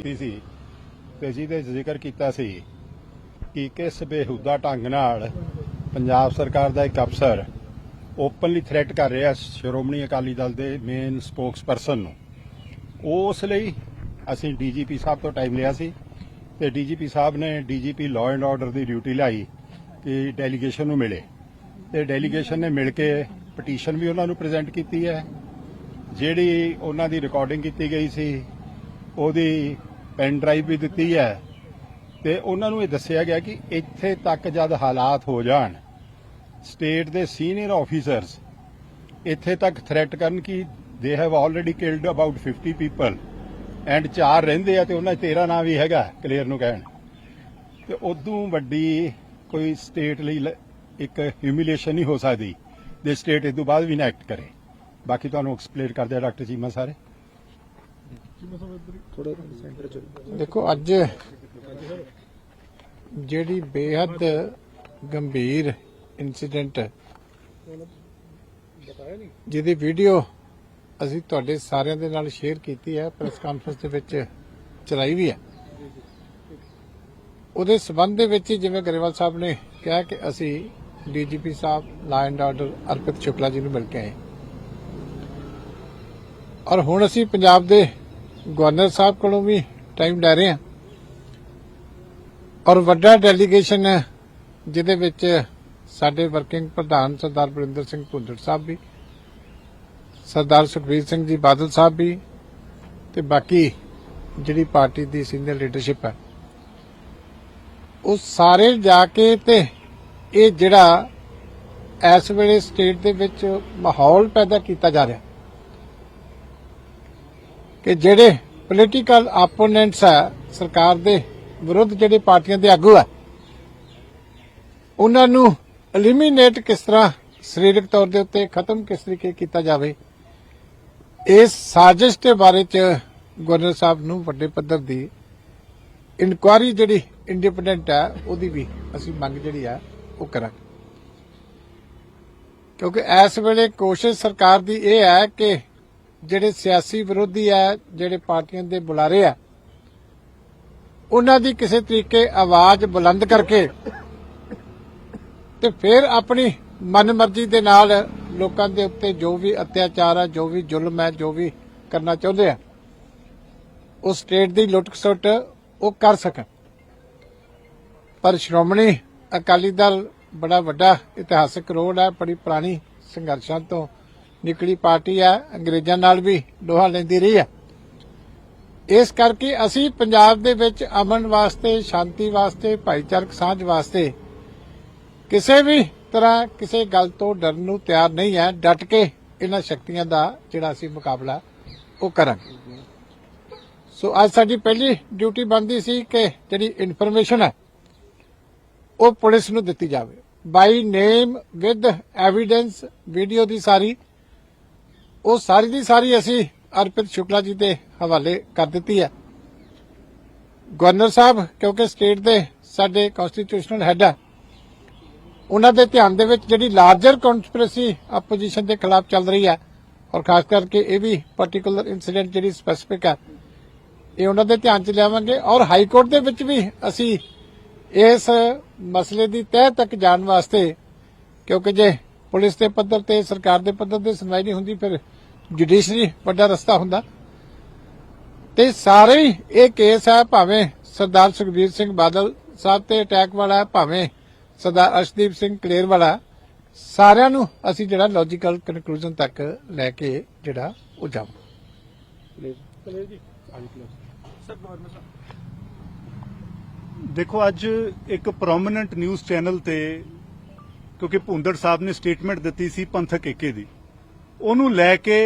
ਕੀਤੀ ਸੀ ਤੇ ਜਿਹਦੇ ਜ਼ਿਕਰ ਕੀਤਾ ਸੀ ਕਿ ਕਿਸ ਬੇਹੂਦਾ ਢੰਗ ਨਾਲ ਪੰਜਾਬ ਸਰਕਾਰ ਦਾ ਇੱਕ ਅਫਸਰ ਓਪਨਲੀ ਥ੍ਰੈਟ ਕਰ ਰਿਹਾ ਸ਼੍ਰੋਮਣੀ ਅਕਾਲੀ ਦਲ ਦੇ ਮੇਨ ਸਪੋਕਸਪਰਸਨ ਨੂੰ। ਉਸ ਲਈ ਅਸੀਂ ਡੀਜੀਪੀ ਸਾਹਿਬ ਤੋਂ ਟਾਈਮ ਲਿਆ ਸੀ ਤੇ ਡੀਜੀਪੀ ਸਾਹਿਬ ਨੇ ਡੀਜੀਪੀ ਲਾਅ ਐਂਡ ਆਰਡਰ ਦੀ ਡਿਊਟੀ ਲਾਈ ਕਿ ਡੈਲੀਗੇਸ਼ਨ ਨੂੰ ਮਿਲੇ। ਤੇ ਡੈਲੀਗੇਸ਼ਨ ਨੇ ਮਿਲ ਕੇ ਪਟੀਸ਼ਨ ਵੀ ਉਹਨਾਂ ਨੂੰ ਪ੍ਰੈਜ਼ੈਂਟ ਕੀਤੀ ਹੈ। ਜਿਹੜੀ ਉਹਨਾਂ ਦੀ ਰਿਕਾਰਡਿੰਗ ਕੀਤੀ ਗਈ ਸੀ ਉਹਦੀ ਪੈਨ ਡਰਾਈਵ ਵੀ ਦਿੱਤੀ ਹੈ ਤੇ ਉਹਨਾਂ ਨੂੰ ਇਹ ਦੱਸਿਆ ਗਿਆ ਕਿ ਇੱਥੇ ਤੱਕ ਜਦ ਹਾਲਾਤ ਹੋ ਜਾਣ ਸਟੇਟ ਦੇ ਸੀਨੀਅਰ ਆਫੀਸਰਸ ਇੱਥੇ ਤੱਕ ਥ੍ਰੈਟ ਕਰਨ ਕਿ they have already killed about 50 people and ਚਾਰ ਰਹਿੰਦੇ ਆ ਤੇ ਉਹਨਾਂ 'ਚ ਤੇਰਾ ਨਾਂ ਵੀ ਹੈਗਾ ਕਲੀਅਰ ਨੂੰ ਕਹਿਣ। ਤੇ ਉਦੋਂ ਵੱਡੀ ਕੋਈ ਸਟੇਟ ਲਈ ਇੱਕ ਹਿਊਮਿਲੀਏਸ਼ਨ ਨਹੀਂ ਹੋ ਸਕਦੀ। ਦੇ ਸਟੇਟ ਇਸ ਤੋਂ ਬਾਅਦ ਵੀ ਨਾ ਐਕਟ ਕਰੇ। ਬਾਕੀ ਤੁਹਾਨੂੰ ਐਕਸਪਲੇਨ ਕਰਦੇ ਆ ਡਾਕਟਰ ਚੀਮਾ ਸਾਰੇ। ਦੇਖੋ, ਅੱਜ ਜਿਹੜੀ ਬੇਹੱਦ ਗੰਭੀਰ ਇਨਸੀਡੈਂਟ ਜਿਹਦੀ ਵੀਡੀਓ ਅਸੀਂ ਤੁਹਾਡੇ ਸਾਰਿਆਂ ਦੇ ਨਾਲ ਸ਼ੇਅਰ ਕੀਤੀ ਹੈ ਪ੍ਰੈਸ ਕਾਨਫਰੰਸ ਦੇ ਵਿੱਚ ਚਲਾਈ ਵੀ ਹੈ। ਉਹਦੇ ਸਬੰਧ ਦੇ ਵਿੱਚ ਜਿਵੇਂ ਗਰੇਵਾਲ ਸਾਹਿਬ ਨੇ ਕਿਹਾ ਕਿ ਅਸੀਂ DGP Sahib law and order Arpit Shukla ji ਨੂੰ ਮਿਲ ਕੇ ਆਏ। ਔਰ ਹੁਣ ਅਸੀਂ ਪੰਜਾਬ ਦੇ ਗਵਰਨਰ ਸਾਹਿਬ ਕੋਲੋਂ ਵੀ ਟਾਈਮ ਲੈ ਰਹੇ ਹਾਂ। ਔਰ ਵੱਡਾ ਡੈਲੀਗੇਸ਼ਨ ਹੈ, ਜਿਹਦੇ ਵਿੱਚ ਸਾਡੇ ਵਰਕਿੰਗ ਪ੍ਰਧਾਨ ਸਰਦਾਰ ਬਰਿੰਦਰ ਸਿੰਘ ਭੁੰਦੜ ਸਾਹਿਬ ਵੀ, ਸਰਦਾਰ ਸੁਖਬੀਰ ਸਿੰਘ ਜੀ ਬਾਦਲ ਸਾਹਿਬ ਵੀ, ਤੇ ਬਾਕੀ ਜਿਹੜੀ ਪਾਰਟੀ ਦੀ ਸੀਨੀਅਰ ਲੀਡਰਸ਼ਿਪ ਹੈ। ਉਹ ਸਾਰੇ ਜਾ ਕੇ ਤੇ ਇਹ ਜਿਹੜਾ ਇਸ ਵੇਲੇ ਸਟੇਟ ਦੇ ਵਿੱਚ ਮਾਹੌਲ ਪੈਦਾ ਕੀਤਾ ਜਾ ਰਿਹਾ। ਕਿ ਜਿਹੜੇ ਪੋਲੀਟੀਕਲ ਆਪੋਨੈਂਟਸ ਆ ਸਰਕਾਰ ਦੇ ਵਿਰੁੱਧ ਜਿਹੜੇ ਪਾਰਟੀਆਂ ਦੇ ਆਗੂ ਆ, ਉਹਨਾਂ ਨੂੰ ਐਲੀਮੀਨੇਟ ਕਿਸ ਤਰ੍ਹਾਂ ਸਰੀਰਕ ਤੌਰ ਦੇ ਉੱਤੇ, ਖਤਮ ਕਿਸ ਤਰੀਕੇ ਕੀਤਾ ਜਾਵੇ ਇਸ ਸਾਜ਼ਿਸ਼ ਦੇ ਬਾਰੇ ਚ ਗਵਰਨਰ ਸਾਹਿਬ ਨੂੰ ਵੱਡੇ ਪੱਧਰ ਦੀ ਇਨਕੁਆਰੀ ਜਿਹੜੀ ਇੰਡੀਪੈਂਡੈਂਟ ਹੈ ਉਹਦੀ ਵੀ ਅਸੀਂ ਮੰਗ ਜਿਹੜੀ ਆ, ਉਹ ਕਰਾਂਗੇ। ਕਿਉਂਕਿ ਇਸ ਵੇਲੇ ਕੋਸ਼ਿਸ਼ ਸਰਕਾਰ ਦੀ ਇਹ ਹੈ ਕਿ ਜਿਹੜੇ ਸਿਆਸੀ ਵਿਰੋਧੀ ਆ, ਜਿਹੜੇ ਪਾਰਟੀਆਂ ਦੇ ਬੁਲਾਰੇ ਆ, ਉਹਨਾਂ ਦੀ ਕਿਸੇ ਤਰੀਕੇ ਆਵਾਜ਼ ਬੁਲੰਦ ਕਰਕੇ ਤੇ ਫਿਰ ਆਪਣੀ ਮਨਮਰਜ਼ੀ ਦੇ ਨਾਲ ਲੋਕਾਂ ਦੇ ਉੱਤੇ ਜੋ ਵੀ ਅਤਿਆਚਾਰ ਆ, ਜੋ ਵੀ ਜ਼ੁਲਮ ਹੈ ਜੋ ਵੀ ਕਰਨਾ ਚਾਹੁੰਦੇ ਆ, ਉਹ ਸਟੇਟ ਦੀ ਲੁੱਟ-ਖਸੁੱਟ ਉਹ ਕਰ ਸਕਣ। ਪਰ ਸ਼੍ਰੋਮਣੀ ਅਕਾਲੀ ਦਲ ਬੜਾ ਵੱਡਾ ਇਤਿਹਾਸਕ ਰੋਲ ਹੈ ਬੜੀ ਪੁਰਾਣੀ ਸੰਘਰਸ਼ਾਂ ਤੋਂ ਨਿਕਲੀ ਪਾਰਟੀ ਹੈ ਅੰਗਰੇਜ਼ਾਂ ਨਾਲ ਵੀ ਲੋਹਾ ਲੈਂਦੀ ਰਹੀ ਹੈ ਇਸ ਕਰਕੇ ਅਸੀਂ ਪੰਜਾਬ ਦੇ ਵਿੱਚ ਅਮਨ ਵਾਸਤੇ, ਸ਼ਾਂਤੀ ਵਾਸਤੇ, ਭਾਈਚਾਰਕ ਸਾਂਝ ਵਾਸਤੇ ਕਿਸੇ ਵੀ ਤਰ੍ਹਾਂ ਕਿਸੇ ਗੱਲ ਤੋਂ ਡਰਨ ਨੂੰ ਤਿਆਰ ਨਹੀਂ ਹੈ ਡਟ ਕੇ ਇਹਨਾਂ ਸ਼ਕਤੀਆਂ ਦਾ ਜਿਹੜਾ ਅਸੀਂ ਮੁਕਾਬਲਾ ਉਹ ਕਰਾਂਗੇ। ਸੋ ਅੱਜ ਸਾਡੀ ਪਹਿਲੀ ਡਿਊਟੀ ਬਣਦੀ ਸੀ ਕਿ ਜਿਹੜੀ ਇਨਫੋਰਮੇਸ਼ਨ ਹੈ, ਉਹ ਪੁਲਿਸ ਨੂੰ ਦਿੱਤੀ ਜਾਵੇ। By name with evidence video ਦੀ ਸਾਰੀ ਉਹ ਸਾਰੀ ਦੀ ਸਾਰੀ ਅਸੀਂ ਅਰਪਿਤ ਸ਼ੁਕਲਾ ਜੀ ਦੇ ਹਵਾਲੇ ਕਰ ਦਿੱਤੀ ਹੈ। ਗਵਰਨਰ ਸਾਹਿਬ, ਕਿਉਂਕਿ ਸਟੇਟ ਦੇ ਸਾਡੇ ਕਨਸਟੀਟਿਊਸ਼ਨਲ ਹੈਡ ਹੈ ਉਹਨਾਂ ਦੇ ਧਿਆਨ ਦੇ ਵਿੱਚ ਜਿਹੜੀ ਲਾਰਜਰ ਕਨਸਪੀਰੇਸੀ ਆਪੋਜੀਸ਼ਨ ਦੇ ਖਿਲਾਫ ਚੱਲ ਰਹੀ ਹੈ, ਔਰ ਖਾਸ ਕਰਕੇ ਇਹ ਵੀ ਪਾਰਟਿਕੂਲਰ ਇਨਸੀਡੈਂਟ ਜਿਹੜੀ ਸਪੈਸੀਫਿਕ ਹੈ ਇਹ ਉਹਨਾਂ ਦੇ ਧਿਆਨ 'ਚ ਲਿਆਵਾਂਗੇ, ਔਰ ਹਾਈ ਕੋਰਟ ਦੇ ਵਿੱਚ ਵੀ ਅਸੀਂ ਇਸ ਮਸਲੇ ਦੀ ਤਹਿ ਤੱਕ ਜਾਣ ਵਾਸਤੇ, ਕਿਉਂਕਿ ਜੇ ਪੁਲਿਸ ਦੇ ਪੱਧਰ ਤੇ ਸਰਕਾਰ ਦੇ ਪੱਧਰ ਤੇ ਸੁਣਵਾਈ ਨਹੀਂ ਹੁੰਦੀ ਫਿਰ ਜੁਡੀਸ਼ਰੀ ਵੱਡਾ ਰਸਤਾ ਹੁੰਦਾ। ਤੇ ਸਾਰੇ ਹੀ ਇਹ ਕੇਸ ਹੈ ਭਾਵੇਂ ਸਰਦਾਰ ਸੁਖਬੀਰ ਸਿੰਘ ਬਾਦਲ ਸਾਹਿਬ ਤੇ ਅਟੈਕ ਵਾਲਾ ਹੈ, ਭਾਵੇਂ ਸਰਦਾਰ ਅਰਸ਼ਦੀਪ ਸਿੰਘ ਕਲੇਰ ਵਾਲਾ ਸਾਰਿਆਂ ਨੂੰ ਅਸੀਂ ਜਿਹੜਾ ਲੌਜੀਕਲ ਕਨਕਲੂਜਨ ਤੱਕ ਲੈ ਕੇ ਜਿਹੜਾ ਉਹ ਜਾਵਾਂ ਦੇਖੋ ਅੱਜ ਇੱਕ ਪ੍ਰੋਮਿਨੈਂਟ ਨਿਊਜ਼ ਚੈਨਲ ਤੇ ਕਿਉਂਕਿ ਭੁੰਦੜ ਸਾਹਿਬ ਨੇ ਸਟੇਟਮੈਂਟ ਦਿੱਤੀ ਸੀ ਪੰਥਕ ਏਕੇ ਦੀ। ਉਹਨੂੰ ਲੈ ਕੇ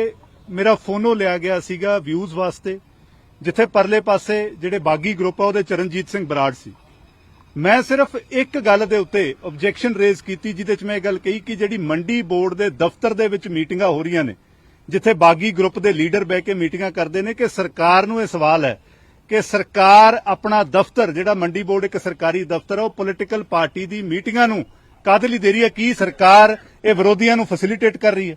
ਮੇਰਾ ਫੋਨੋ ਲਿਆ ਗਿਆ ਸੀਗਾ ਵਿਊਜ਼ ਵਾਸਤੇ, ਜਿੱਥੇ ਪਰਲੇ ਪਾਸੇ ਜਿਹੜੇ ਬਾਗੀ ਗਰੁੱਪ ਆ, ਉਹਦੇ ਚਰਨਜੀਤ ਸਿੰਘ ਬਰਾੜ ਸੀ। ਮੈਂ ਸਿਰਫ ਇੱਕ ਗੱਲ ਦੇ ਉੱਤੇ ਆਬਜੈਕਸ਼ਨ ਰੇਜ਼ ਕੀਤੀ, ਜਿਹਦੇ ਚ ਮੈਂ ਇਹ ਗੱਲ ਕਹੀ ਕਿ ਜਿਹੜੀ ਮੰਡੀ ਬੋਰਡ ਦੇ ਦਫ਼ਤਰ ਦੇ ਵਿੱਚ ਮੀਟਿੰਗਾਂ ਹੋ ਰਹੀਆਂ ਨੇ, ਜਿੱਥੇ ਬਾਗੀ ਗਰੁੱਪ ਦੇ ਲੀਡਰ ਬਹਿ ਕੇ ਮੀਟਿੰਗਾਂ ਕਰਦੇ ਨੇ ਕਿ ਸਰਕਾਰ ਨੂੰ ਇਹ ਸਵਾਲ ਹੈ ਕਿ ਸਰਕਾਰ ਆਪਣਾ ਦਫ਼ਤਰ, ਜਿਹੜਾ ਮੰਡੀ ਬੋਰਡ ਇੱਕ ਸਰਕਾਰੀ ਦਫ਼ਤਰ ਹੈ ਉਹ ਪੋਲੀਟੀਕਲ ਪਾਰਟੀ ਦੀ ਮੀਟਿੰਗਾਂ ਨੂੰ ਕਾਹਦੇ ਲਈ ਦੇ ਰਹੀ ਹੈ? ਕੀ ਸਰਕਾਰ ਇਹ ਵਿਰੋਧੀਆਂ ਨੂੰ ਫੈਸਿਲਿਟੇਟ ਕਰ ਰਹੀ ਹੈ?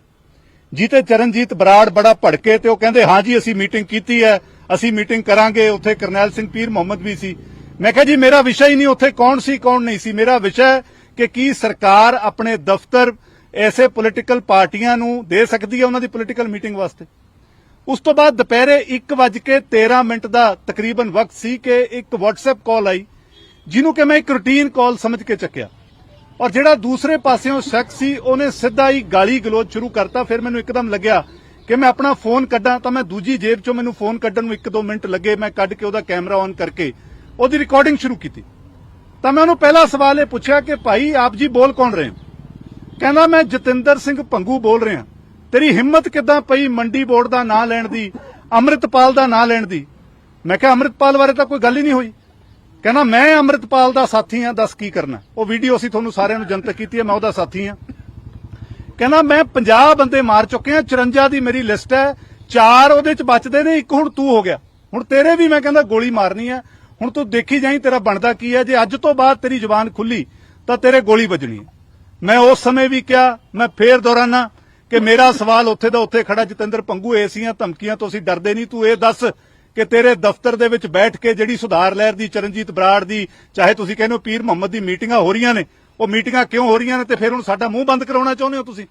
ਜਿੱਤੇ ਚਰਨਜੀਤ ਬਰਾੜ ਬੜਾ ਭੜਕੇ ਤੇ ਉਹ ਕਹਿੰਦੇ, ਹਾਂ ਜੀ, ਅਸੀਂ ਮੀਟਿੰਗ ਕੀਤੀ ਹੈ। ਅਸੀਂ ਮੀਟਿੰਗ ਕਰਾਂਗੇ। ਉੱਥੇ ਕਰਨੈਲ ਸਿੰਘ ਪੀਰ ਮੁਹੰਮਦ ਵੀ ਸੀ। ਮੈਂ ਕਿਹਾ ਜੀ, ਮੇਰਾ ਵਿਸ਼ਾ ਹੀ ਨਹੀਂ ਉੱਥੇ ਕੌਣ ਸੀ, ਕੌਣ ਨਹੀਂ ਸੀ। ਮੇਰਾ ਵਿਸ਼ਾ ਕਿ ਕੀ ਸਰਕਾਰ ਆਪਣੇ ਦਫ਼ਤਰ ਐਸੇ ਪੋਲੀਟੀਕਲ ਪਾਰਟੀਆਂ ਨੂੰ ਦੇ ਸਕਦੀ ਹੈ ਉਹਨਾਂ ਦੀ ਪੋਲੀਟੀਕਲ ਮੀਟਿੰਗ ਵਾਸਤੇ? ਉਸ ਤੋਂ ਬਾਅਦ ਦੁਪਹਿਰੇ 1:13 ਮਿੰਟ ਦਾ ਤਕਰੀਬਨ ਵਕਤ ਸੀ ਕਿ ਇੱਕ WhatsApp ਕਾਲ ਆਈ, ਜਿਹਨੂੰ ਕਿ ਮੈਂ ਇੱਕ ਰੁਟੀਨ ਕਾਲ ਸਮਝ ਕੇ ਚੱਕਿਆ। ਔਰ ਜਿਹੜਾ ਦੂਸਰੇ ਪਾਸਿਓਂ ਸ਼ਖਸ ਸੀ, ਉਹਨੇ ਸਿੱਧਾ ਹੀ ਗਾਲੀ ਗਲੋਚ ਸ਼ੁਰੂ ਕਰਤਾ। ਫਿਰ ਮੈਨੂੰ ਇੱਕਦਮ ਲੱਗਿਆ ਕਿ ਮੈਂ ਆਪਣਾ ਫੋਨ ਕੱਢਾਂ ਤਾਂ ਮੈਂ ਦੂਜੀ ਜੇਬ ਚੋਂ ਮੈਨੂੰ ਫੋਨ ਕੱਢਣ ਨੂੰ 1-2 ਮਿੰਟ ਲੱਗੇ ਮੈਂ ਕੱਢ ਕੇ ਉਹਦਾ ਕੈਮਰਾ ਔਨ ਕਰਕੇ ਉਹਦੀ ਰਿਕਾਰਡਿੰਗ ਸ਼ੁਰੂ ਕੀਤੀ। ਤਾਂ ਮੈਂ ਉਹਨੂੰ ਪਹਿਲਾ ਸਵਾਲ ਇਹ ਪੁੱਛਿਆ ਕਿ ਭਾਈ, ਆਪ ਜੀ ਬੋਲ ਕੌਣ ਰਹੇ ਹੋ? ਕਹਿੰਦਾ, ਮੈਂ ਜਤਿੰਦਰ ਸਿੰਘ ਭੰਗੂ ਬੋਲ ਰਿਹਾ। ਤੇਰੀ ਹਿੰਮਤ ਕਿੱਦਾਂ ਪਈ ਮੰਡੀ ਬੋਰਡ ਦਾ ਨਾਂ ਲੈਣ ਦੀ, ਅੰਮ੍ਰਿਤਪਾਲ ਦਾ ਨਾਂ ਲੈਣ ਦੀ? ਮੈਂ ਕਿਹਾ, ਅੰਮ੍ਰਿਤਪਾਲ ਬਾਰੇ ਤਾਂ ਕੋਈ ਗੱਲ ਹੀ ਨਹੀਂ ਹੋਈ। ਕਹਿੰਦਾ, ਮੈਂ ਅੰਮ੍ਰਿਤਪਾਲ ਦਾ ਸਾਥੀ ਹਾਂ, ਦੱਸ ਕੀ ਕਰਨਾ? ਉਹ ਵੀਡੀਓ ਅਸੀਂ ਤੁਹਾਨੂੰ ਸਾਰਿਆਂ ਨੂੰ ਜਨਤਕ ਕੀਤੀ ਹੈ, ਮੈਂ ਉਹਦਾ ਸਾਥੀ ਹਾਂ। ਕਹਿੰਦਾ, ਮੈਂ 50 ਬੰਦੇ ਮਾਰ ਚੁੱਕੇ ਆ 54 ਦੀ ਮੇਰੀ ਲਿਸਟ ਹੈ, ਚਾਰ ਉਹਦੇ ਚ ਬਚਦੇ ਨੇ, ਇੱਕ ਹੁਣ ਤੂੰ ਹੋ ਗਿਆ। ਹੁਣ ਤੇਰੇ ਵੀ ਮੈਂ ਕਹਿੰਦਾ ਗੋਲੀ ਮਾਰਨੀ ਹੈ, ਹੁਣ ਤੂੰ ਦੇਖੀ ਜਾਈ ਤੇਰਾ ਬਣਦਾ ਕੀ ਹੈ, ਜੇ ਅੱਜ ਤੋਂ ਬਾਅਦ ਤੇਰੀ ਜ਼ੁਬਾਨ ਖੁੱਲੀ, ਤਾਂ ਤੇਰੇ ਗੋਲੀ ਵੱਜਣੀ ਹੈ। ਮੈਂ ਉਸ ਸਮੇਂ ਵੀ ਕਿਹਾ, ਮੈਂ ਫੇਰ ਦੁਹਰਾਨਾ ਕਿ ਮੇਰਾ ਸਵਾਲ ਉੱਥੇ ਦਾ ਉੱਥੇ ਖੜਾ, ਜਤਿੰਦਰ ਪੰਗੂ ਏਸੀਆਂ ਧਮਕੀਆਂ ਤੋਂ ਅਸੀਂ ਡਰਦੇ ਨਹੀਂ, ਤੂੰ ਇਹ ਦੱਸ ਕਿ ਤੇਰੇ ਦਫ਼ਤਰ ਦੇ ਵਿੱਚ ਬੈਠ ਕੇ ਜਿਹੜੀ ਸੁਧਾਰ ਲਹਿਰ ਦੀ, ਚਰਨਜੀਤ ਬਰਾੜ ਦੀ, ਚਾਹੇ ਤੁਸੀਂ ਕਹਿੰਦੇ ਹੋ ਪੀਰ ਮੁਹੰਮਦ ਦੀ ਮੀਟਿੰਗਾਂ ਹੋ ਰਹੀਆਂ ਨੇ, ਉਹ ਮੀਟਿੰਗਾਂ ਕਿਉਂ ਹੋ ਰਹੀਆਂ ਨੇ ਤੇ ਫਿਰ ਹੁਣ ਸਾਡਾ ਮੂੰਹ ਬੰਦ ਕਰਾਉਣਾ ਚਾਹੁੰਦੇ ਹੋ ਤੁਸੀਂ?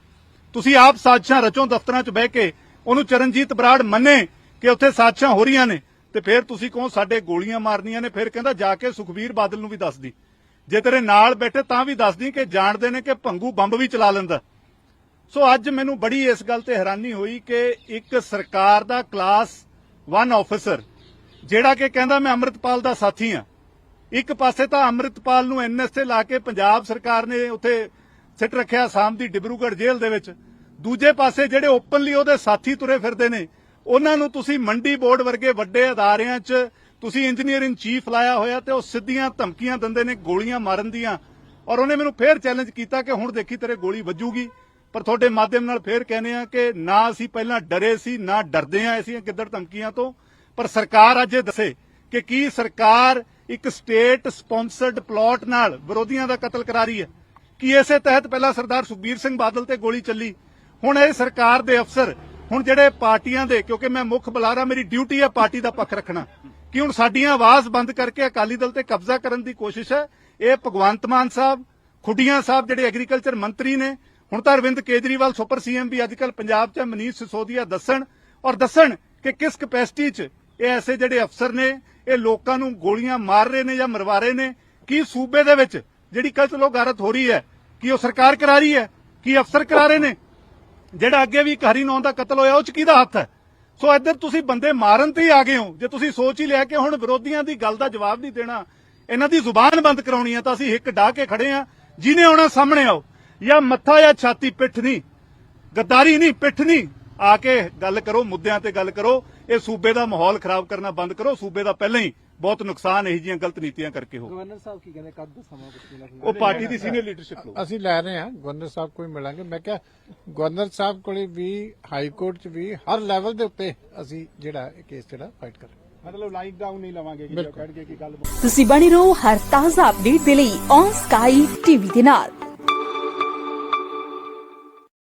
ਤੁਸੀਂ ਆਪ ਸਾਜ਼ਿਸ਼ਾਂ ਰਚੋ, ਦਫ਼ਤਰਾਂ 'ਚ ਬਹਿ ਕੇ। ਉਹਨੂੰ ਚਰਨਜੀਤ ਬਰਾੜ ਮੰਨੇ ਕਿ ਉੱਥੇ ਸਾਜ਼ਿਸ਼ਾਂ ਹੋ ਰਹੀਆਂ ਨੇ ਤੇ ਫਿਰ ਤੁਸੀਂ ਕਹੋ ਸਾਡੇ ਗੋਲੀਆਂ ਮਾਰਨੀਆਂ ਨੇ, ਫਿਰ ਕਹਿੰਦਾ ਜਾ ਕੇ ਸੁਖਬੀਰ ਬਾਦਲ ਨੂੰ ਵੀ ਦੱਸਦੀ ਜੇ ਤੇਰੇ ਨਾਲ ਬੈਠੇ ਤਾਂ ਵੀ ਦੱਸਦੀ ਕਿ ਜਾਣਦੇ ਨੇ ਕਿ ਭੰਗੂ ਬੰਬ ਵੀ ਚਲਾ ਲੈਂਦਾ। ਸੋ ਅੱਜ ਮੈਨੂੰ ਬੜੀ ਇਸ ਗੱਲ ਤੇ ਹੈਰਾਨੀ ਹੋਈ ਕਿ ਇੱਕ ਸਰਕਾਰ ਦਾ ਕਲਾਸ ਵਨ ਆਫੀਸਰ ਜਿਹੜਾ ਕਿ ਕਹਿੰਦਾ ਮੈਂ ਅੰਮ੍ਰਿਤਪਾਲ ਦਾ ਸਾਥੀ ਹਾਂ। ਇੱਕ ਪਾਸੇ ਤਾਂ ਅੰਮ੍ਰਿਤਪਾਲ ਨੂੰ ਐਨਐਸ ਤੇ ਲਾ ਕੇ ਪੰਜਾਬ ਸਰਕਾਰ ਨੇ ਉੱਥੇ ਸਿੱਟ ਰੱਖਿਆ ਆਸਾਮ ਦੀ ਡਿਬਰੂਗੜ੍ਹ ਜੇਲ੍ਹ ਦੇ ਵਿੱਚ। ਦੂਜੇ ਪਾਸੇ ਜਿਹੜੇ ਓਪਨਲੀ ਉਹਦੇ ਸਾਥੀ ਤੁਰੇ ਫਿਰਦੇ ਨੇ, ਉਹਨਾਂ ਨੂੰ ਤੁਸੀਂ ਮੰਡੀ ਬੋਰਡ ਵਰਗੇ ਵੱਡੇ ਅਦਾਰਿਆਂ 'ਚ ਤੁਸੀਂ ਇੰਜੀਨੀਅਰ ਇਨ ਚੀਫ ਲਾਇਆ ਹੋਇਆ ਤੇ ਉਹ ਸਿੱਧੀਆਂ ਧਮਕੀਆਂ ਦਿੰਦੇ ਨੇ, ਗੋਲੀਆਂ ਮਾਰਨ ਦੀਆਂ। ਔਰ ਉਹਨੇ ਮੈਨੂੰ ਫੇਰ ਚੈਲੰਜ ਕੀਤਾ ਕਿ ਹੁਣ ਦੇਖੀ ਤੇਰੇ ਗੋਲੀ ਵੱਜੂਗੀ। ਪਰ ਤੁਹਾਡੇ ਮਾਧਿਅਮ ਨਾਲ ਫੇਰ ਕਹਿੰਦੇ ਆ ਕਿ ਨਾ ਅਸੀਂ ਪਹਿਲਾਂ ਡਰੇ ਸੀ, ਨਾ ਡਰਦੇ ਆ ਐਸੀਆਂ ਕਿੱਧਰ ਧਮਕੀਆਂ ਤੋਂ। ਪਰ ਸਰਕਾਰ ਅੱਜ ਇਹ ਦੱਸੇ ਕਿ ਕੀ ਸਰਕਾਰ ਇੱਕ ਸਟੇਟ ਸਪਾਂਸਰਡ ਪਲਾਟ ਨਾਲ ਵਿਰੋਧੀਆਂ ਦਾ ਕਤਲ ਕਰਾ ਰਹੀ ਹੈ। ਕਿ ਇਸੇ ਤਹਿਤ ਪਹਿਲਾਂ ਸਰਦਾਰ ਸੁਖਬੀਰ ਸਿੰਘ ਬਾਦਲ ਤੇ ਗੋਲੀ ਚੱਲੀ। ਹੁਣ ਇਹ ਸਰਕਾਰ ਦੇ ਅਫਸਰ, ਹੁਣ ਜਿਹੜੇ ਪਾਰਟੀਆਂ ਦੇ, ਕਿਉਂਕਿ ਮੈਂ ਮੁੱਖ ਬੁਲਾਰਾ, ਮੇਰੀ ਡਿਊਟੀ ਹੈ ਪਾਰਟੀ ਦਾ ਪੱਖ ਰੱਖਣਾ। ਕਿ ਹੁਣ ਸਾਡੀਆਂ ਆਵਾਜ਼ ਬੰਦ ਕਰਕੇ ਅਕਾਲੀ ਦਲ ਤੇ ਕਬਜ਼ਾ ਕਰਨ ਦੀ ਕੋਸ਼ਿਸ਼ ਹੈ, ਇਹ ਭਗਵੰਤ ਮਾਨ ਸਾਹਿਬ, ਖੁੱਡੀਆਂ ਸਾਹਿਬ ਜਿਹੜੇ ਐਗਰੀਕਲਚਰ ਮੰਤਰੀ ਨੇ ਹੁਣ ਤਾਂ ਅਰਵਿੰਦ ਕੇਜਰੀਵਾਲ ਸੁਪਰ ਸੀਐਮ ਵੀ ਅੱਜਕੱਲ ਪੰਜਾਬ 'ਚ ਮਨੀਸ਼ ਸਿਸੋਦੀਆ ਦੱਸਣ ਔਰ ਦੱਸਣ ਕਿ ਕਿਸ ਕਪੈਸਿਟੀ 'ਚ ਇਹ ਐਸੇ ਜਿਹੜੇ ਅਫਸਰ ਨੇ, ਇਹ ਲੋਕਾਂ ਨੂੰ ਗੋਲੀਆਂ ਮਾਰ ਰਹੇ ਨੇ ਜਾਂ ਮਰਵਾ ਰਹੇ ਨੇ, ਕੀ ਸੂਬੇ ਦੇ ਵਿੱਚ ਜਿਹੜੀ ਕਤਲੋ ਗਾਰਤ ਹੋ ਰਹੀ ਹੈ, ਕੀ ਉਹ ਸਰਕਾਰ ਕਰਾ ਰਹੀ ਹੈ, ਕੀ ਅਫਸਰ ਕਰਾ ਰਹੇ ਨੇ, ਜਿਹੜਾ ਅੱਗੇ ਵੀ ਇੱਕ ਹਰੀ ਨੌਂ ਦਾ ਕਤਲ ਹੋਇਆ, ਉਹ ਚ ਕਿਹਦਾ ਹੱਥ ਹੈ? ਸੋ ਇੱਧਰ ਤੁਸੀਂ ਬੰਦੇ ਮਾਰਨ ਤੇ ਹੀ ਆ ਗਏ ਹੋ। ਜੇ ਤੁਸੀਂ ਸੋਚ ਹੀ ਲਿਆ ਕਿ ਹੁਣ ਵਿਰੋਧੀਆਂ ਦੀ ਗੱਲ ਦਾ ਜਵਾਬ ਨਹੀਂ ਦੇਣਾ, ਇਹਨਾਂ ਦੀ ਜ਼ੁਬਾਨ ਬੰਦ ਕਰਾਉਣੀ ਹੈ ਤਾਂ ਅਸੀਂ ਹਿੱਕ ਢਾ ਕੇ ਖੜੇ ਆ। ਜਿਹਨੇ ਆਉਣਾ ਸਾਹਮਣੇ ਆਓ। ਜਾਂ ਮੱਥਾ ਜਾਂ ਛਾਤੀ ਪਿੱਠ ਨਹੀਂ ਗੱਦਾਰੀ ਨਹੀਂ ਪਿੱਠ ਨਹੀਂ ਆ ਕੇ ਗੱਲ ਕਰੋ ਮੁੱਦਿਆਂ ਤੇ ਗੱਲ ਕਰੋ ਇਹ ਸੂਬੇ ਦਾ ਮਾਹੌਲ ਖਰਾਬ ਕਰਨਾ ਬੰਦ ਕਰੋ ਸੂਬੇ ਦਾ ਪਹਿਲਾਂ ਹੀ ਬਹੁਤ ਨੁਕਸਾਨ ਇਹੋ ਜਿਹੀਆਂ ਗਲਤ ਨੀਤੀਆਂ ਕਰਕੇ ਹੋ। ਗਵਰਨਰ ਸਾਹਿਬ ਕੀ ਕਹਿੰਦੇ ਕਦ ਦਾ ਸਮਾਂ ਉਹ ਪਾਰਟੀ ਦੀ ਸੀਨੀਅਰ ਲੀਡਰਸ਼ਿਪ ਲੋ ਅਸੀਂ ਲੈ ਰਹੇ ਹਾਂ ਗਵਰਨਰ ਸਾਹਿਬ ਕੋਲ ਮਿਲਾਂਗੇ। ਮੈਂ ਕਿਹਾ ਗਵਰਨਰ ਸਾਹਿਬ ਕੋਲੇ ਵੀ ਹਾਈ ਕੋਰਟ 'ਚ ਵੀ ਹਰ ਲੈਵਲ ਦੇ ਉੱਤੇ ਅਸੀਂ ਜਿਹੜਾ ਕੇਸ ਜਿਹੜਾ ਫਾਈਟ ਕਰ ਮਤਲਬ ਲਾਈਕ ਡਾਊਨ ਨਹੀਂ ਲਵਾਂਗੇ ਕਿ ਜੋ ਬਿਲਕੁਲ। ਕੱਢ ਕੇ ਕੀ ਗੱਲ ਤੁਸੀਂ ਬਣੇ ਰਹੋ ਹਰ ਤਾਜ਼ਾ ਅਪਡੇਟ ਦੇ ਲਈ ਔਨ ਸਕਾਈ ਟੀਵੀ ਦੇ ਨਾਲ।